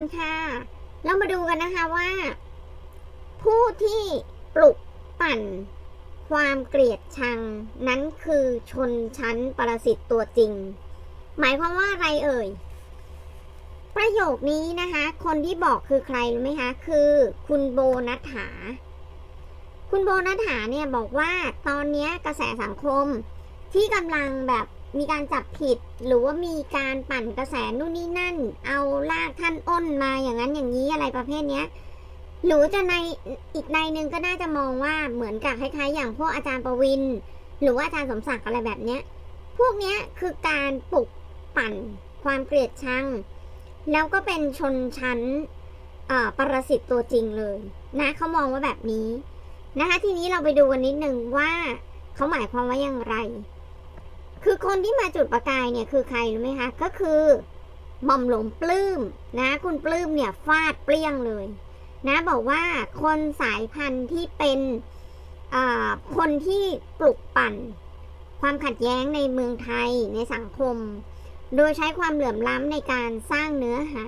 ค่ะ เรามาดูกันนะคะว่า ผู้ที่ปลุกปั่น ความเกลียดชังนั้นคือชนชั้นปรสิตตัวจริง หมายความว่าอะไรเอ่ย ประโยคนี้นะคะ คนที่บอกคือใครรู้ไหมคะคือคุณโบนัฐา คุณโบนัฐาเนี่ยบอกว่าตอนนี้กระแสสังคมที่กำลังแบบ มีการจับผิด หรือว่ามีการปั่นกระแสนู่นนี่นั่น เอาลากท่านอ้นมาอย่างนั้นอย่างนี้อะไรประเภทเนี้ยหรือจะในอีกในหนึ่งก็น่าจะมองว่าเหมือนกับคล้ายๆ อย่างพวกอาจารย์ประวิน หรือว่าอาจารย์สมศักดิ์อะไรแบบเนี้ยพวกเนี้ยคือการปลุกปั่นความเกลียดชัง แล้วก็เป็นชนชั้นปรสิตตัวจริงเลยนะเขามองว่าแบบนี้นะคะ ทีนี้เราไปดูกันนิดนึงว่าเขาหมายความว่าอย่างไร คือคนที่มาจุดประกายเนี่ยคือใครรู้ไหมคะ ก็คือหม่อมหลวงปลื้มนะ คุณปลื้มเนี่ยฟาดเปรี้ยงเลย นะบอกว่าคนสายพันธุ์ที่เป็นคนที่ปลุกปั่น ความขัดแย้งในเมืองไทยในสังคม โดยใช้ความเหลื่อมล้ำในการสร้างเนื้อหา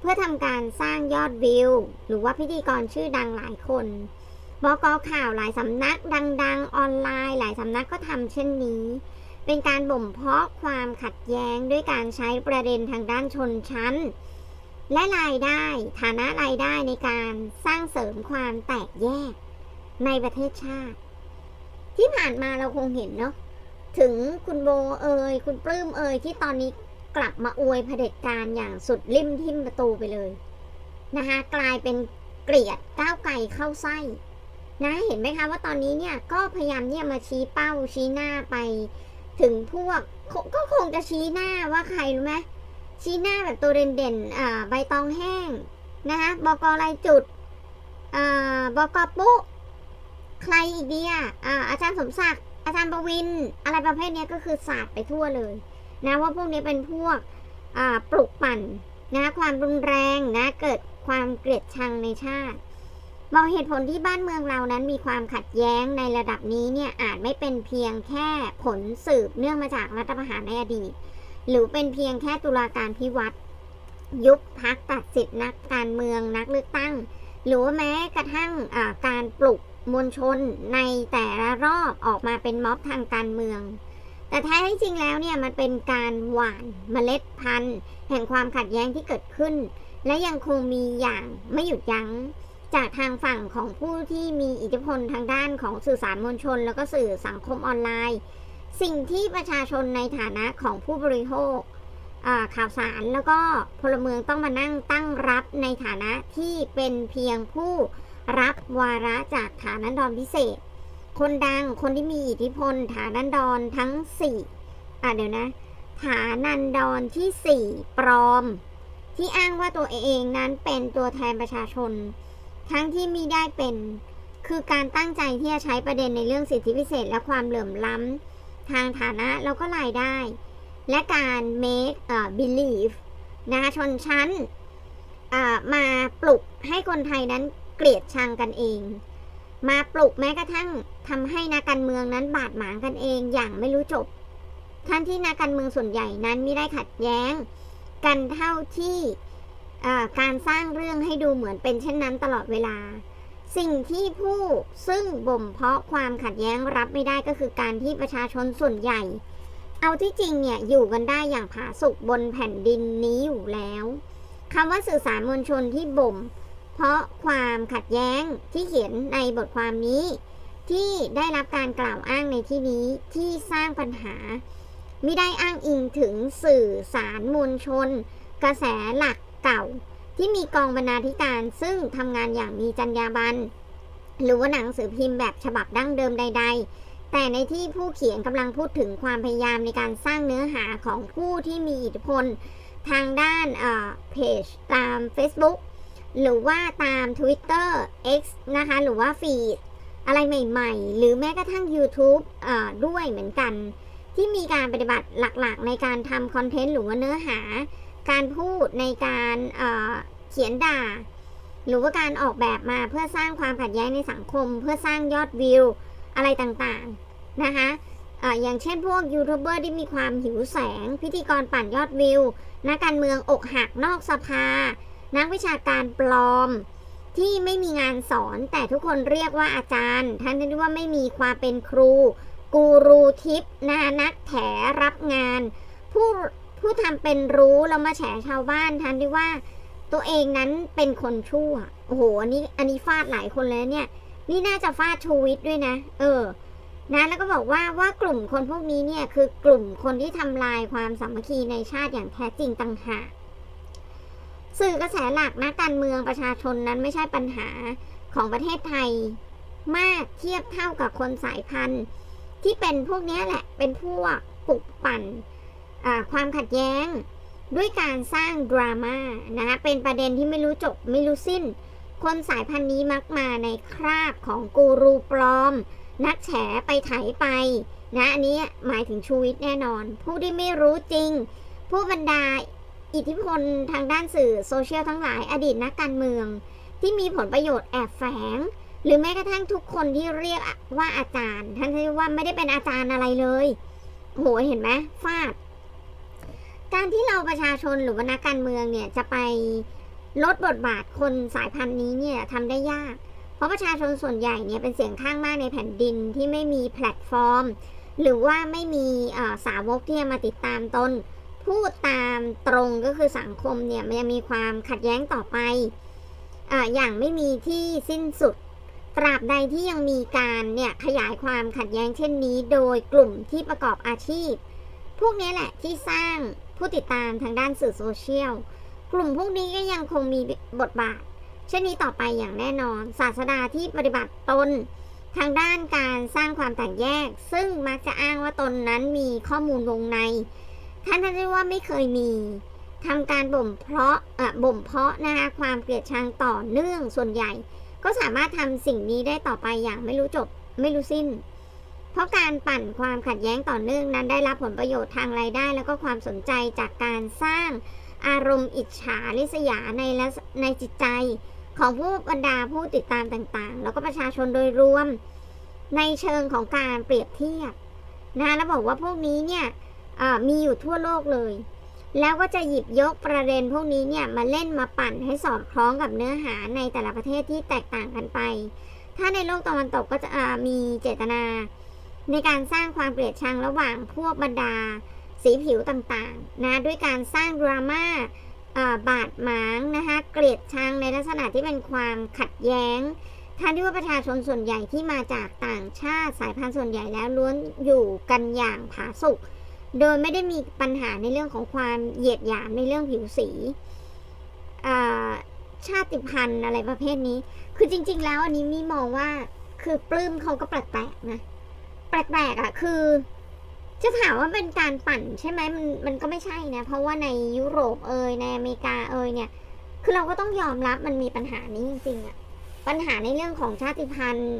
เพื่อทำการสร้างยอดวิว หรือว่าพิธีกรชื่อดังหลายคนบกข่าวหลายสำนักดัง ๆ ออนไลน์ หลายสำนักก็ทำเช่นนี้ เป็นการบ่มเพาะความขัดแย้งด้วยการใช้ประเด็นทางด้านชนชั้น และรายได้ฐานะรายได้ในการสร้างเสริมความแตกแยกในประเทศชาติ ที่ผ่านมาเราคงเห็นเนาะถึงคุณโบเอยคุณปลื้มเอยที่ตอนนี้กลับมาอวยเผด็จการอย่างสุดริมทิมประตูไปเลยนะคะกลายเป็นเกลียดก้าวไก่เข้าไส้นะเห็นไหมคะว่าตอนนี้เนี่ยก็พยายามเนี่ยมาชี้เป้าชี้หน้าไป ถึงพวกก็คงจะชี้หน้าว่าใครรู้ไหมชี้หน้าแบบตัวเด่นๆอ่าใบตองแห้งนะคะบกลายจุดอ่าบกปุ๊ใครอีกดีอะอ่าอาจารย์สมศักดิ์อาจารย์ประวิน อะไรประเภทนี้ก็คือศาสตร์ไปทั่วเลยนะว่าพวกนี้เป็นพวกอ่าปลุกปั่นนะความรุนแรงนะเกิดความเกลียดชังในชาติ บอกเหตุผลที่บ้านเมืองเรานั้นมีความขัดแย้งในระดับนี้เนี่ยอาจไม่เป็นเพียงแค่ผลสืบเนื่องมาจากรัฐประหารในอดีต หรือเป็นเพียงแค่ตุลาการพิวัตรยุบพักตัดสิทธินักการเมืองนักเลือกตั้ง หรือว่าแม้กระทั่งการปลุกมวลชนในแต่ละรอบออกมาเป็นม็อบทางการเมือง แต่แท้ที่จริงแล้วเนี่ยมันเป็นการหว่านเมล็ดพันธุ์ แห่งความขัดแย้งที่เกิดขึ้น และยังคงมีอย่างไม่หยุดยัง้ง จากทางฝั่งของผู้ที่มีอิทธิพลทางด้านของสื่อสารมวลชน แล้วก็สื่อสังคมออนไลน์ สิ่งที่ประชาชนในฐานะของผู้บริโภคข่าวสารแล้วก็พลเมืองต้องมานั่งตั้งรับในฐานะที่เป็นเพียงผู้รับวาระจากฐานันดรพิเศษ คนดังคนที่มีอิทธิพล ฐานันดรทั้งสี่อะเดี๋ยวนะ ฐานันดรที่สี่ปลอม ที่อ้างว่าตัวเองนั้นเป็นตัวแทนประชาชน ทั้งที่มีได้เป็น คือการตั้งใจที่จะใช้ประเด็นในเรื่องสิทธิพิเศษ และความเหลื่อมล้ำ ทางฐานะแล้วก็รายได้ และการ make เอ่อ believe นะคะชนชั้นมาปลุกให้คนไทยนั้นเกลียดชังกันเอง มาปลุกแม้กระทั่งทำให้นักการเมืองนั้นบาดหมางกันเองอย่างไม่รู้จบทั้งที่นักการเมืองส่วนใหญ่นั้นไม่ได้ขัดแย้ง กันเท่าที่ การสร้างเรื่องให้ดูเหมือนเป็นเช่นนั้นตลอดเวลา สิ่งที่ผู้ซึ่งบ่มเพาะความขัดแย้งรับไม่ได้ก็คือการที่ประชาชนส่วนใหญ่ เอาที่จริงเนี่ยอยู่กันได้อย่างผาสุกบนแผ่นดินนี้อยู่แล้วคำว่าสื่อสารมวลชนที่บ่ม เพราะความขัดแย้งที่เขียนในบทความนี้ ที่ได้รับการกล่าวอ้างในที่นี้ที่สร้างปัญหาไม่ได้อ้างอิงถึงสื่อสารมวลชน กระแสหลัก เก่า ที่มีกองบรรณาธิการซึ่งทำงานอย่างมีจรรยาบรรณหรือว่าหนังสือพิมพ์แบบฉบับดั้งเดิมใด ๆ แต่ในที่ผู้เขียนกำลังพูดถึงความพยายามในการสร้างเนื้อหาของผู้ที่มีอิทธิพล ทางด้านเพจตาม Facebook หรือว่าตาม Twitter X นะคะ หรือว่าฟีดอะไรใหม่ๆ หรือแม้กระทั่ง YouTube อ่าด้วยเหมือนกัน ที่มีการปฏิบัติหลักๆ ในการทำคอนเทนต์หรือว่าเนื้อหา การพูดในการเเขียนด่า หรือว่าการออกแบบมาเพื่อสร้างความขัดแย้งในสังคม เพื่อสร้างยอดวิวอะไรต่างๆนะคะอะอย่างเช่นพวกยูทูบเบอร์ที่มีความหิวแสง พิธีกรปั่นยอดวิว นักการเมืองอกหักนอกสภา นักวิชาการปลอม ที่ไม่มีงานสอนแต่ทุกคนเรียกว่าอาจารย์ ทั้งที่ว่าไม่มีความเป็นครู กูรูทิพนานักแถรับงาน ผู้ ผู้ทำเป็นรู้แล้วมาแฉชาวบ้านทันที่ว่า ตัวเองนั้นเป็นคนชั่ว โอ้โหอันนี้อันนี้ฟาดหลายคนเลยนะเนี่ย นี่น่าจะฟาดชูวิทย์ด้วยนะ เออ นะแล้วก็บอกว่าว่ากลุ่มคนพวกนี้เนี่ยคือกลุ่มคนที่ทำลายความสามัคคีในชาติอย่างแท้จริงต่างหากสื่อกระแสหลักนะกการเมืองประชาชนนั้นไม่ใช่ปัญหาของประเทศไทย มากเทียบเท่ากับคนสายพันธุ์ ที่เป็นพวกนี้แหละเป็นพวกปลุกปั่น ความขัดแย้งด้วยการสร้างดราม่านะคะเป็นประเด็นที่ไม่รู้จบไม่รู้สิ้น คนสายพันธุ์นี้มักมาในคราบของกูรูปลอม นักแฉไปไถไปนะอันนี้หมายถึงชูวิทย์แน่นอน ผู้ที่ไม่รู้จริง ผู้บรรดาอิทธิพลทางด้านสื่อโซเชียลทั้งหลายอดีตนักการเมือง ที่มีผลประโยชน์แอบแฝง หรือแม้กระทั่งทุกคนที่เรียกว่าอาจารย์ท่านที่ว่าไม่ได้เป็นอาจารย์อะไรเลยโหเห็นไหมฟาด การที่เราประชาชนหรือว่านักการเมืองเนี่ยจะไปลดบทบาทคนสายพันธุ์นี้เนี่ยทำได้ยาก เพราะประชาชนส่วนใหญ่เนี่ยเป็นเสียงข้างมากในแผ่นดินที่ไม่มีแพลตฟอร์ม หรือว่าไม่มีสาวกที่จะมาติดตามตนพูดตามตรงก็คือสังคมเนี่ยมันยังมีความขัดแย้งต่อไปออย่างไม่มีที่สิ้นสุด ตราบใดที่ยังมีการเนี่ยขยายความขัดแย้งเช่นนี้ โดยกลุ่มที่ประกอบอาชีพ พวกนี้แหละที่สร้าง ผู้ติดตามทางด้านสื่อโซเชียล กลุ่มพวกนี้ก็ยังคงมีบทบาท เช่นนี้ต่อไปอย่างแน่นอน ศาสดาที่ปฏิบัติตน ทางด้านการสร้างความแตกแยก ซึ่งมักจะอ้างว่าตนนั้นมีข้อมูลวงใน ท่านท่านเรียกว่าไม่เคยมีทำการบ่มเพาะอ่อบ่มเพาะนะคะความเกลียดชังต่อเนื่องส่วนใหญ่ ก็สามารถทำสิ่งนี้ได้ต่อไปอย่างไม่รู้จบไม่รู้สิ้น ราะการปั่นความขัดแย้งต่อเนื่องนั้นได้รับผลประโยชน์ทางรายได้ แล้วก็ความสนใจจากการสร้างอารมณ์อิจฉาริษยาในละในจิตใจ ของผู้บรรดาผู้ติดตามต่างๆ แล้วก็ประชาชนโดยรวมในเชิงของการเปรียบเทียบนะแล้วบอกว่าพวกนี้เนี่ยมีอยู่ทั่วโลกเลย แล้วก็จะหยิบยกประเด็นพวกนี้เนี่ยมาเล่นมาปั่นให้สอดคล้องกับเนื้อหาในแต่ละประเทศที่แตกต่างกันไป ถ้าในโลกตะวันตกก็จะมีเจตนา ในการสร้างความเกลียดชังระหว่างพวกบรรดาสีผิวต่างๆนะด้วยการสร้างดราม่าอ่าบาดหมางนะคะเกลียดชังในลักษณะที่เป็นความขัดแย้งท่านที่ว่าประชาชนส่วนใหญ่ที่มาจากต่างชาติสายพันธุ์ส่วนใหญ่แล้วล้วนอยู่กันอย่างผาสุกโดยไม่ได้มีปัญหาในเรื่องของความเหยียดหยามในเรื่องผิวสีชาติพันธุ์อะไรประเภทนี้ คือจริง ๆ แล้วอันนี้มีมองว่าคือปลื้มเขาก็แปลกๆนะ แปลกๆอะคือ จะถามว่าเป็นการปั่นใช่ไหมมันมันก็ไม่ใช่นะเพราะว่าในยุโรปเอยในอเมริกาเอยเนี่ย คือเราก็ต้องยอมรับมันมีปัญหานี้จริงๆอะปัญหาในเรื่องของชาติพันธุ์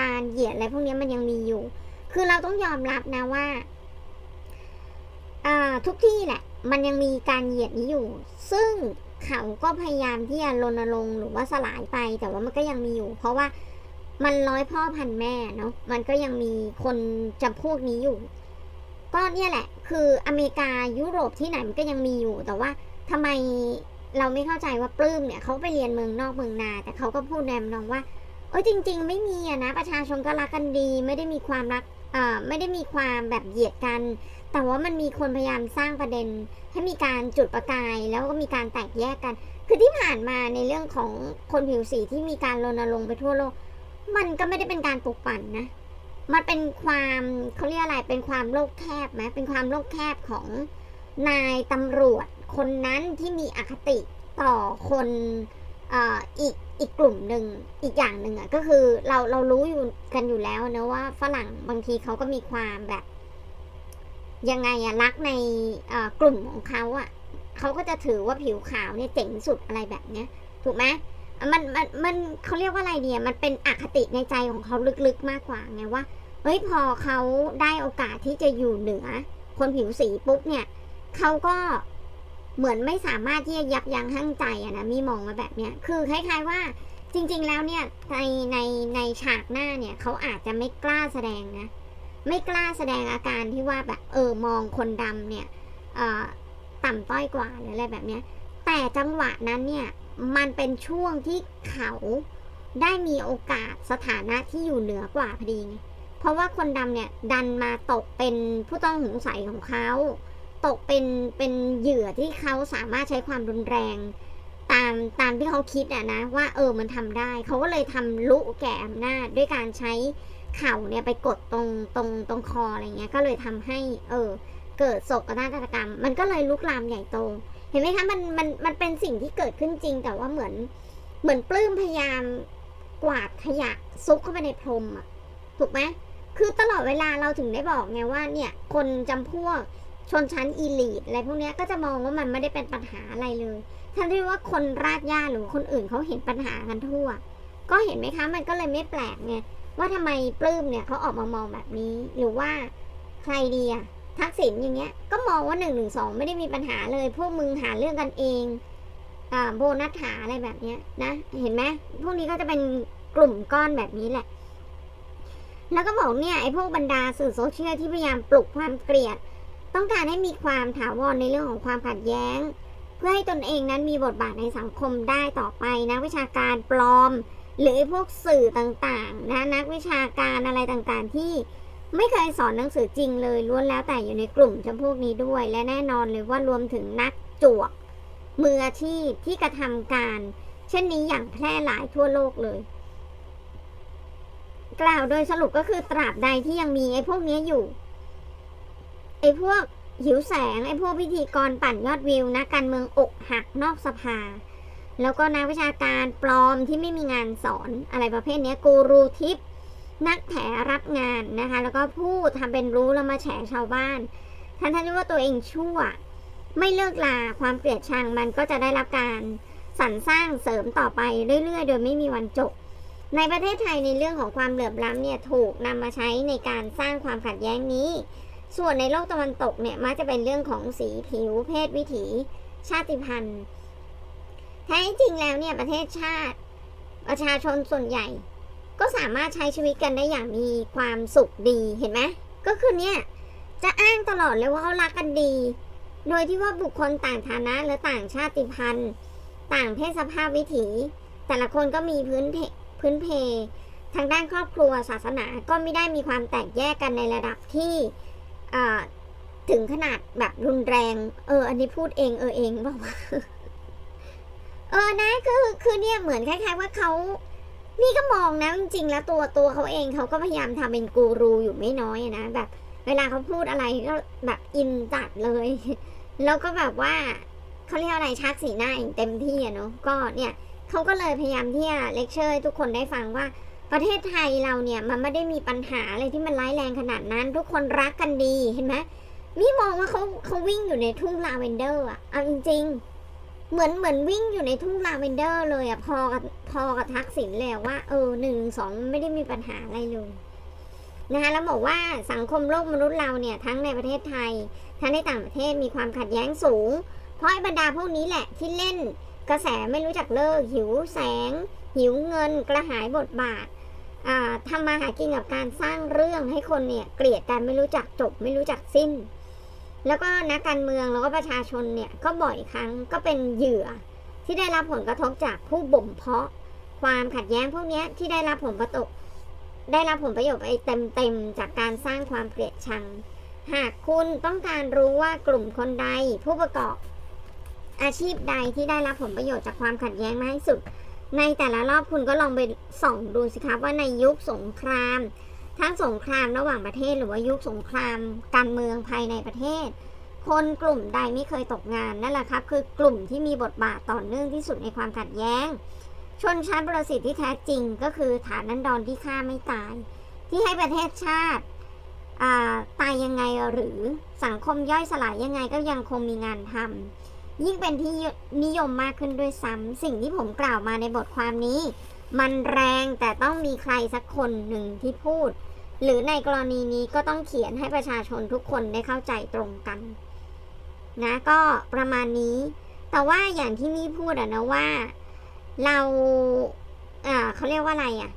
การเหยียดอะไรพวกนี้มันยังมีอยู่ คือเราต้องยอมรับนะว่าทุกที่แหละ มันยังมีการเหยียดนี้อยู่ ซึ่งเขาก็พยายามที่จะรณรงค์หรือว่าสลายไป แต่ว่ามันก็ยังมีอยู่ เพราะว่า มันร้อยพ่อพันแม่เนาะมันก็ยังมีคนจำพวกนี้อยู่ ก็เนี่ยแหละ คืออเมริกายุโรปที่ไหนมันก็ยังมีอยู่ แต่ว่าทำไมเราไม่เข้าใจว่าปลื้มเนี่ยเขาไปเรียนเมืองนอกเมืองนา แต่เขาก็พูดแนมนองว่าเออจริง ๆ ไม่มีอะนะประชาชนก็รักกันดี ไม่ได้มีความรักเอ่อไม่ได้มีความแบบเหยียดกัน แต่ว่ามันมีคนพยายามสร้างประเด็น ให้มีการจุดประกาย แล้วก็มีการแตกแยกกัน คือที่ผ่านมาในเรื่องของคนผิวสีที่มีการรณรงค์ไปทั่วโลก มันก็ไม่ได้เป็นการปลุกปั่นนะ มันเป็นความเขาเรียกอะไร เป็นความโลกแคบไหมเป็นความโลกแคบของนายตำรวจ คนนั้นที่มีอคติต่อคนออีกอีกกลุ่มหนึ่งอีกอย่างหนึ่งอะก็คือเราเรารู้อยู่กันอยู่แล้วนะว่าฝรั่งบางทีเขาก็มีความแบบ ยังไงอะรักในกลุ่มของเขาอะเขาก็จะถือว่าผิวขาวเนี่ยเจ๋งสุดอะไรแบบเนี้ยถูกไหม มันมันมันเขาเรียกว่าอะไรเนี่ยมันเป็นอคติในใจของเขาลึกๆมากกว่าไงว่าเฮ้ยพอเขาได้โอกาสที่จะอยู่เหนือ คนผิวสีปุ๊บเนี่ยเขาก็เหมือนไม่สามารถที่จะยับยั้งชั่งใจอะนะมีมองมาแบบเนี้ยคือคล้ายๆว่าจริง ๆ แล้วเนี่ยในในในฉากหน้าเนี่ยเขาอาจจะไม่กล้าแสดงนะไม่กล้าแสดงอาการที่ว่าแบบเออมองคนดำเนี่ยเอ่อต่ำต้อยกว่าหรืออะไรแบบเนี้ยแต่จังหวะนั้นเนี่ย มันเป็นช่วงที่เขาได้มีโอกาสสถานะที่อยู่เหนือกว่าพอดีไงเพราะว่าคนดำเนี่ยดันมาตกเป็นผู้ต้องสงสัยของเขา ตกเป็นเป็นเหยื่อที่เขาสามารถใช้ความรุนแรง ตามตามที่เขาคิดอะนะ ว่าเออมันทำได้ เขาก็เลยทำลุแก่อำนาจด้วยการใช้เข่าเนี่ยไปกดตรงตรงตรงคออะไรเงี้ยก็เลยทำให้ เออ เกิดโศกนาฏกรรม มันก็เลยลุกลามใหญ่โต เห็นไหมคะมันมันมันเป็นสิ่งที่เกิดขึ้นจริง แต่ว่าเหมือนเหมือนปลื้มพยายามกวาดขยะซุกเข้าไปในพรมอะถูกไหมคือตลอดเวลาเราถึงได้บอกไงว่าเนี่ยคนจำพวกชนชั้นอีลีทอะไรพวกนี้ก็จะมองว่ามันไม่ได้เป็นปัญหาอะไรเลยทั้งที่ว่าคนรากหญ้าหรือคนอื่นเขาเห็นปัญหากันทั่ว ก็เห็นไหมคะมันก็เลยไม่แปลกไงว่าทำไมปลื้มเนี่ยเขาออกมามองแบบนี้ หรือว่าใครดีอะ ทักษิณอย่างเงี้ย ก็มองว่าหนึ่งหนึ่งสองไม่ได้มีปัญหาเลย พวกมึงหาเรื่องกันเองอ่าโบนัสหาอะไรแบบเนี้ยนะ เห็นไหมพวกนี้ก็จะเป็นกลุ่มก้อนแบบนี้แหละ แล้วก็บอกเนี่ยไอ้พวกบรรดาสื่อโซเชียลที่พยายามปลุกความเกลียด ต้องการให้มีความถาวรในเรื่องของความขัดแย้ง เพื่อให้ตนเองนั้นมีบทบาทในสังคมได้ต่อไปนะวิชาการปลอม หรือไอ้พวกสื่อต่างๆ นะนักวิชาการอะไรต่างๆที่ ไม่เคยสอนหนังสือจริงเลยล้วนแล้วแต่อยู่ในกลุ่มจำพวกนี้ด้วย และแน่นอนเลยว่ารวมถึงนักจวก มืออาชีพที่กระทำการ เช่นนี้อย่างแพร่หลายทั่วโลกเลย กล่าวโดยสรุปก็คือตราบใดที่ยังมีไอ้พวกนี้อยู่ไอ้พวกหิวแสงไอ้พวกพิธีกรปั่นยอดวิวนะการเมืองอกหักนอกสภา แล้วก็นักวิชาการปลอมที่ไม่มีงานสอนอะไรประเภทนี้กูรูทิป นักแถรับงานนะคะ แล้วก็พูดทำเป็นรู้แล้วมาแฉชาวบ้านท่านท่านที่ว่าตัวเองชั่ว ไม่เลิกลาความเกลียดชังมันก็จะได้รับการสรรสร้างเสริมต่อไปเรื่อยๆ โดยไม่มีวันจบ ในประเทศไทยในเรื่องของความเหลื่อมล้ำเนี่ยถูกนำมาใช้ในการสร้างความขัดแย้งนี้ ส่วนในโลกตะวันตกเนี่ยมักจะเป็นเรื่องของสีผิวเพศวิถี ชาติพันธุ์แท้จริงแล้วเนี่ยประเทศชาติ ประชาชนส่วนใหญ่ ก็สามารถใช้ชีวิตกันได้อย่างมีความสุขดีเห็นไหมก็คือเนี่ยจะอ้างตลอดเลยว่าเขารักกันดี โดยที่ว่าบุคคลต่างฐานะหรือต่างชาติพันธุ์ ต่างเพศสภาพวิถี แต่ละคนก็มีพื้นเพพื้นเพ ทางด้านครอบครัวศาสนาก็ไม่ได้มีความแตกแยกกันในระดับที่ถึงขนาดแบบรุนแรง เออ อันนี้พูดเองเออเองบอกว่าเออนะคือคือเนี่ยเหมือนคล้ายๆว่าเขา นี่ก็มองนะจริงๆแล้วตัวตัวเขาเองเขาก็พยายามทำเป็นกูรูอยู่ไม่น้อยนะแบบ เวลาเขาพูดอะไรก็แบบอินจัดเลย แล้วก็แบบว่าเขาเรียกอะไรชักสีหน้าอย่างเต็มที่อะเนาะก็เนี่ยเขาก็เลยพยายามที่จะเลคเชอร์ให้ทุกคนได้ฟังว่าประเทศไทยเราเนี่ยมันไม่ได้มีปัญหาอะไรที่มันร้ายแรงขนาดนั้น ทุกคนรักกันดีเห็นไหมมี่มองว่าเขาเขาวิ่งอยู่ในทุ่งลาเวนเดอร์อะเอาจริง ๆ เหมือนเหมือนวิ่งอยู่ในทุ่งลาเวนเดอร์เลยอะพอกับพอกับทักษิณเลยอะว่า เออหนึ่งสองไม่ได้มีปัญหาอะไรเลยนะคะแล้วบอกว่าสังคมโลกมนุษย์เราเนี่ยทั้งในประเทศไทย ทั้งในต่างประเทศมีความขัดแย้งสูง เพราะไอ้บรรดาพวกนี้แหละที่เล่นกระแสไม่รู้จักเลิก หิวแสง หิวเงิน กระหายบทบาททำมาหากินกับการสร้างเรื่องให้คนเนี่ยเกลียดกันไม่รู้จักจบ ไม่รู้จักสิ้น แล้วก็นักการเมืองแล้วก็ประชาชนเนี่ยก็บ่อยครั้งก็เป็นเหยื่อ ที่ได้รับผลกระทบจากผู้บ่มเพาะ ความขัดแย้งพวกนี้ที่ได้รับผลประโยชน์ได้รับผลประโยชน์ไปเต็มๆจากการสร้างความเกลียดชัง หากคุณต้องการรู้ว่ากลุ่มคนใดผู้ประกอบ อาชีพใดที่ได้รับผลประโยชน์จากความขัดแย้งมากที่สุด ในแต่ละรอบคุณก็ลองไปส่องดูสิครับว่าในยุคสงคราม ทั้งสงครามระหว่างประเทศหรือว่ายุคสงครามการเมืองภายในประเทศ คนกลุ่มใดไม่เคยตกงานนั่นแหละครับ คือกลุ่มที่มีบทบาทต่อเนื่องที่สุดในความขัดแย้ง ชนชั้นประสิทธิ์ที่แท้จริง ก็คือฐานนันดรที่ฆ่าไม่ตาย ที่ให้ประเทศชาติาตายยังไงหรือสังคมย่อยสลายยังไงก็ยังคงมีงานทำยิ่งเป็นที่นิยมมากขึ้นด้วยซ้ำสิ่งที่ผมกล่าวมาในบทความนี้ มันแรงแต่ต้องมีใครสักคนหนึ่งที่พูด หรือในกรณีนี้ก็ต้องเขียนให้ประชาชนทุกคนได้เข้าใจตรงกัน นะก็ประมาณนี้ แต่ว่าอย่างที่มี่พูดอะนะว่า เราอ่าเขาเรียกว่าอะไรอะ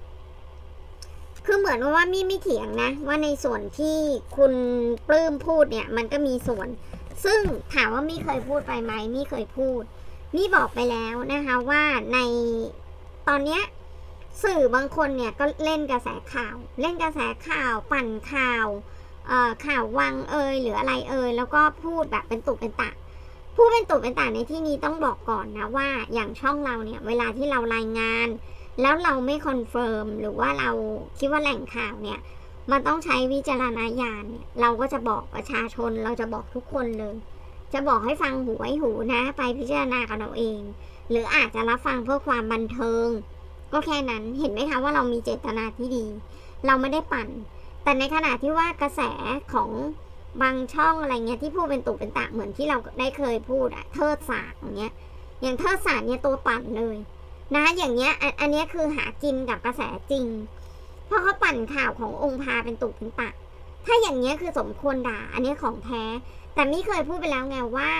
คือเหมือนว่ามี่ไม่เถียงนะ ว่าในส่วนที่คุณปลื้มพูดเนี่ย มันก็มีส่วน ซึ่งถามว่ามี่เคยพูดไปไหมมี่เคยพูดนี่บอกไปแล้วนะคะว่าในตอนเนี้ย สื่อบางคนเนี่ยก็เล่นกระแสข่าว เล่นกระแสข่าว ปั่นข่าวข่าววังเอยหรืออะไรเอยแล้วก็พูดแบบเป็นตุเป็นตะพูดเป็นตุเป็นตะในที่นี้ต้องบอกก่อนนะว่าอย่างช่องเราเนี่ยเวลาที่เรารายงาน แล้วเราไม่คอนเฟิร์มหรือว่าเราคิดว่าแหล่งข่าวเนี่ยมันต้องใช้วิจารณญาณเนี่ยเราก็จะบอกประชาชนเราจะบอกทุกคนเลย จะบอกให้ฟังหูไว้หูนะ ไปพิจารณากันเอาเอง หรืออาจจะรับฟังเพื่อความบันเทิง ก็แค่นั้นเห็นไหมคะว่าเรามีเจตนาที่ดี เราไม่ได้ปั่น แต่ในขณะที่ว่ากระแสของบางช่องอะไรเงี้ยที่พูดเป็นตุเป็นตะเหมือนที่เราได้เคยพูดอะเทิดศารอย่างเงี้ย อย่างเทิดศารเนี่ยตัวปั่นเลยนะอย่างเงี้ยอันนี้คือหากินกับกระแสจริง เพราะเขาปั่นข่าวขององค์พาเป็นตุเป็นตะถ้าอย่างเงี้ยคือสมควรด่า อันนี้ของแท้ แต่มี่เคยพูดไปแล้วไงว่า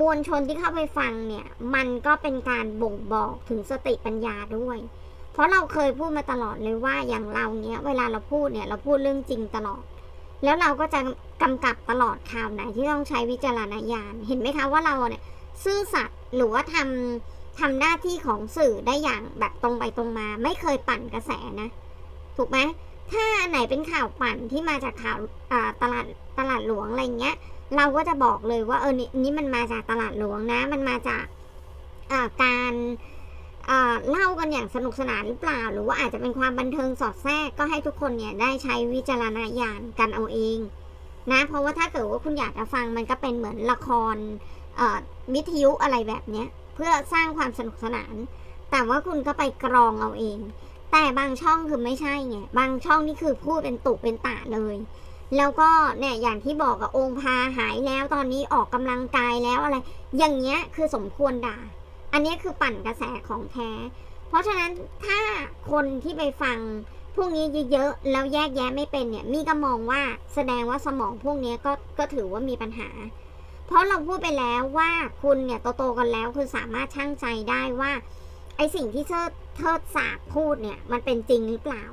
มวลชนที่เข้าไปฟังเนี่ย มันก็เป็นการบ่งบอกถึงสติปัญญาด้วย เพราะเราเคยพูดมาตลอดเลยว่าอย่างเราเนี้ยเวลาเราพูดเนี่ยเราพูดเรื่องจริงตลอด แล้วเราก็จะกำกับตลอดข่าวไหนที่ต้องใช้วิจารณญาณ เห็นไหมคะว่าเราเนี่ยซื่อสัตย์หรือว่าทำทำหน้าที่ของสื่อได้อย่างแบบตรงไปตรงมา ไม่เคยปั่นกระแสนะ ถูกไหมถ้าอันไหนเป็นข่าวปั่นที่มาจากข่าวตลาดตลาดหลวงอะไรเงี้ย เราก็จะบอกเลยว่าเออนี่นี่มันมาจากตลาดหลวงนะ มันมาจากการเล่ากันอย่างสนุกสนานหรือเปล่า หรือว่าอาจจะเป็นความบันเทิงสอดแทรกก็ให้ทุกคนเนี่ยได้ใช้วิจารณญาณกันเอาเองนะเพราะว่าถ้าเกิดว่าคุณอยากจะฟังมันก็เป็นเหมือนละครวิทยุอะไรแบบเนี้ยเพื่อสร้างความสนุกสนาน แต่ว่าคุณก็ไปกรองเอาเอง แต่บางช่องคือไม่ใช่ไงบางช่องนี่คือพูดเป็นตุเป็นตะเลย แล้วก็เนี่ยอย่างที่บอกกับองค์พาหายแล้วตอนนี้ออกกำลังกายแล้วอะไร อย่างเงี้ยคือสมควรด่า อันนี้คือปั่นกระแสของแท้ เพราะฉะนั้นถ้าคนที่ไปฟังพวกนี้เยอะๆแล้วแยกแยะไม่เป็นเนี่ยมีก็มองว่าแสดงว่าสมองพวกนี้ก็ก็ถือว่ามีปัญหา เพราะเราพูดไปแล้วว่าคุณเนี่ยโตๆกันแล้วคุณสามารถชั่งใจได้ว่าไอสิ่งที่เทิดเทิดสาบพูดเนี่ยมันเป็นจริงหรือเปล่า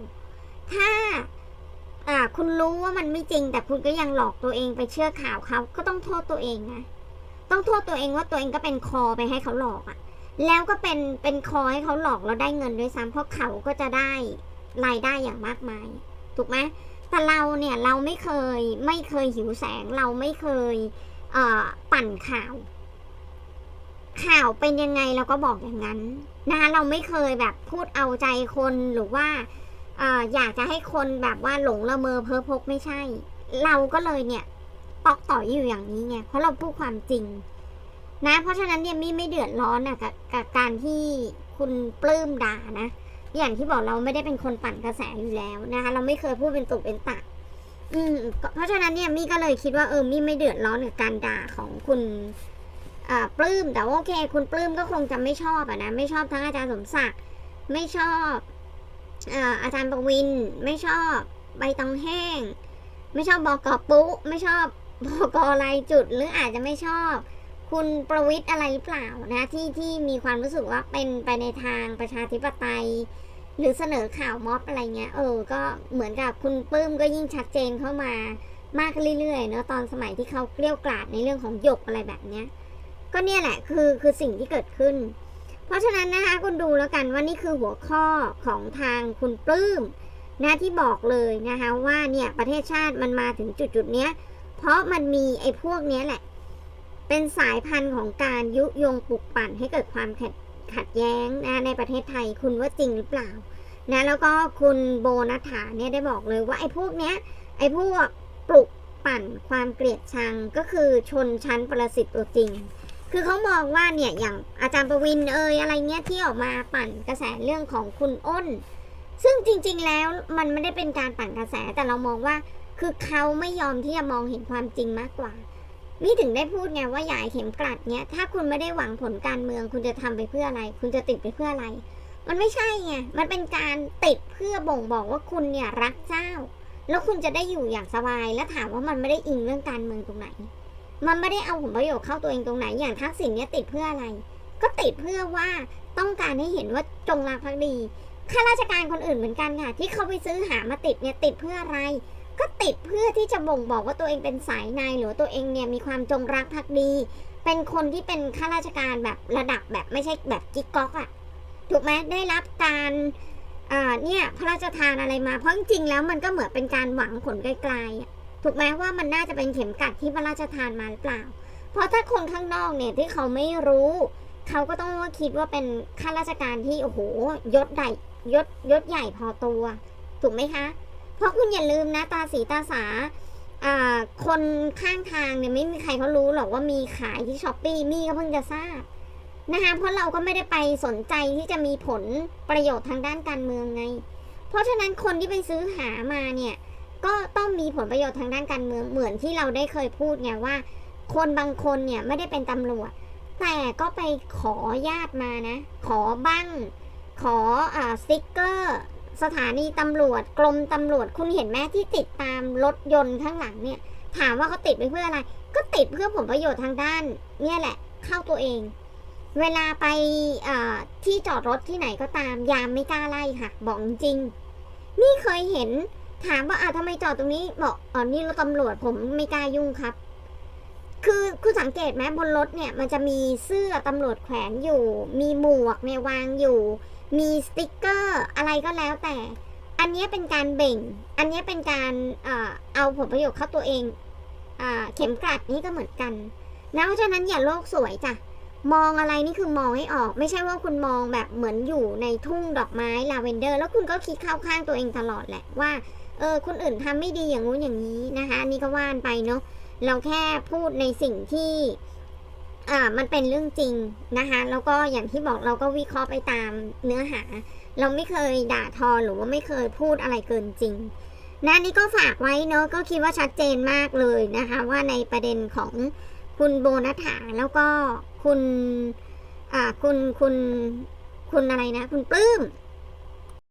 ถ้า อ่า คุณรู้ว่ามันไม่จริง แต่คุณก็ยังหลอกตัวเองไปเชื่อข่าวเขาก็ต้องโทษตัวเองนะต้องโทษตัวเองว่าตัวเองก็เป็นคอไปให้เขาหลอกอะ่ะ แล้วก็เป็นเป็นคอให้เขาหลอกแล้วได้เงินด้วยซ้ำเพราะเขาก็จะได้รายได้อย่างมากมาย ถูกไหมแต่เราเนี่ยเราไม่เคยไม่เคยหิวแสงเราไม่เคยเอ่อปั่นข่าว ข่าวเป็นยังไงเราก็บอกอย่างนั้นนะคะเราไม่เคยแบบพูดเอาใจคนหรือว่า อออยากจะให้คนแบบว่าหลงละเมอเพ้อพกไม่ใช่ เราก็เลยเนี่ยตอกต่อยอยู่อย่างนี้ไงเพราะเราพูดความจริง นะ เพราะฉะนั้นเนี่ยมี่ไม่เดือดร้อนอะกับกับการที่คุณปลื้มด่านะอย่างที่บอกเราไม่ได้เป็นคนปั่นกระแสอยู่แล้วนะคะ เราไม่เคยพูดเป็นตุเป็นตะอืมเพราะฉะนั้นเนี่ยมี่ก็เลยคิดว่าเออมี่ไม่เดือดร้อนกับการด่าของคุณปลื้มแต่ว่าโอเค คุณปลื้มก็คงจะไม่ชอบอะนะไม่ชอบทั้งอาจารย์สมศักดิ์ไม่ชอบ อาจารย์ประวินไม่ชอบใบตองแห้ง ไม่ชอบบอกอปุ๊ไม่ชอบบอกอะไรจุดหรืออาจจะไม่ชอบ คุณประวิทย์อะไรหรือเปล่านะที่ที่มีความรู้สึกว่าเป็นไปในทางประชาธิปไตย หรือเสนอข่าวม็อบอะไรเงี้ยเออก็เหมือนกับคุณปลื้มก็ยิ่งชัดเจนเข้ามามากขึ้นเรื่อยๆเนอะตอนสมัยที่เขาเกลี้ยกล่อมในเรื่องของหยกอะไรแบบเนี้ยก็เนี่ยแหละคือคือสิ่งที่เกิดขึ้น ราะฉะนั้นนะคะคุณดูแล้วกันว่านี่คือหัวข้อของทางคุณปลื้มนะที่บอกเลยนะคะว่าเนี่ยประเทศชาติมันมาถึงจุดจุดเนี้ย เพราะมันมีไอ้พวกเนี้ยแหละ เป็นสายพันธุ์ของการยุยงปลุกปั่นให้เกิดความขัดขัดแย้งนะในประเทศไทยคุณว่าจริงหรือเปล่านะแล้วก็คุณโบนัฐาเนี่ยได้บอกเลยว่าไอ้พวกเนี้ยไอ้พวกปลุกปั่นความเกลียดชังก็คือชนชั้นประสิทธิ์ตัวจริง คือเขามองว่าเนี่ยอย่างอาจารย์ประวินเอยอะไรเงี้ยที่ออกมาปั่นกระแสเรื่องของคุณอ้น ซึ่งจริงๆแล้วมันไม่ได้เป็นการปั่นกระแสแต่เรามองว่า คือเขาไม่ยอมที่จะมองเห็นความจริงมากกว่า นี่ถึงได้พูดไงว่าอย่าให้เข็มกลัดเนี้ยถ้าคุณไม่ได้หวังผลการเมือง คุณจะทำไปเพื่ออะไร คุณจะติดไปเพื่ออะไร มันไม่ใช่ไงมันเป็นการติดเพื่อบ่งบอกว่าคุณเนี่ยรักเจ้า แล้วคุณจะได้อยู่อย่างสบาย แล้วถามว่ามันไม่ได้อิงเรื่องการเมืองตรงไหน มันไม่ได้เอาผลประโยชน์เข้าตัวเองตรงไหน อย่างทักษิณเนี่ยติดเพื่ออะไร ก็ติดเพื่อว่าต้องการให้เห็นว่าจงรักภักดี ข้าราชการคนอื่นเหมือนกันค่ะ ที่เขาไปซื้อหามาติดเนี่ยติดเพื่ออะไร ก็ติดเพื่อที่จะบ่งบอกว่าตัวเองเป็นสายนายหรือตัวเองเนี่ยมีความจงรักภักดี เป็นคนที่เป็นข้าราชการแบบระดับแบบไม่ใช่แบบกิ๊กก๊อกอะถูกไหมได้รับการเนี่ยพระราชทานอะไรมา เพราะจริงแล้วมันก็เหมือนเป็นการหวังผลไกลๆอะ ถูกไหมว่ามันน่าจะเป็นเข็มกัดที่พระราชทานมาหรือเปล่า เพราะถ้าคนข้างนอกเนี่ยที่เขาไม่รู้ เขาก็ต้องว่าคิดว่าเป็นข้าราชการที่โอ้โหยศใหญ่ยศยศใหญ่พอตัว ถูกไหมคะ เพราะคุณอย่าลืมนะตาสีตาสาอ่าคนข้างทางเนี่ยไม่มีใครเขารู้หรอกว่ามีขายที่ช้อปปี้มี่ก็เพิ่งจะทราบนะคะเพราะเราก็ไม่ได้ไปสนใจที่จะมีผลประโยชน์ทางด้านการเมืองไง เพราะฉะนั้นคนที่ไปซื้อหามาเนี่ย ก็ต้องมีผลประโยชน์ทางด้านการเมืองเหมือนที่เราได้เคยพูดไงว่า คนบางคนเนี่ยไม่ได้เป็นตำรวจ แต่ก็ไปขอญาติมานะ ขอบ้างขออ่าสติ๊กเกอร์ สถานีตำรวจ กรมตำรวจคุณเห็นไหมที่ติดตามรถยนต์ข้างหลังเนี่ย ถามว่าเขาติดไปเพื่ออะไร ก็ติดเพื่อผลประโยชน์ทางด้าน เนี่ยแหละเข้าตัวเอง เวลาไปที่จอดรถที่ไหนก็ตามยามไม่กล้าไล่ค่ะบอกจริง นี่เคยเห็น ถามว่าอ่าทำไมจอดตรงนี้ บอกอ๋อนี่รถตำรวจผมไม่กล้ายุ่งครับ คือคุณสังเกตไหมบนรถเนี่ย มันจะมีเสื้อตำรวจแขวนอยู่ มีหมวกเนี่ยวางอยู่ มีสติกเกอร์อะไรก็แล้วแต่ อันนี้เป็นการเบ่ง อันนี้เป็นการเอาผลประโยชน์เข้าตัวเองอเข็มกลัดนี่ก็เหมือนกันนะเพราะฉะนั้นอย่าโลกสวยจ้ะมองอะไรนี่คือมองให้ออก ไม่ใช่ว่าคุณมองแบบเหมือนอยู่ในทุ่งดอกไม้ลาเวนเดอร์ แล้วคุณก็คิดเข้าข้างตัวเองตลอดแหละว่า เออคนอื่นทำไม่ดีอย่างงู้นอย่างนี้นะคะนนี่ก็ว่านไปเนาะเราแค่พูดในสิ่งที่อ่ามันเป็นเรื่องจริงนะคะแล้วก็อย่างที่บอกเราก็วิเคราะห์ไปตามเนื้อหา เราไม่เคยด่าทอหรือว่าไม่เคยพูดอะไรเกินจริงนะนี่ก็ฝากไว้เนาะก็คิดว่าชัดเจนมากเลยนะคะ ว่าในประเด็นของคุณโบนัฐาแล้วก็คุณอ่าคุณคุณคุณอะไรนะ คุณปลื้ม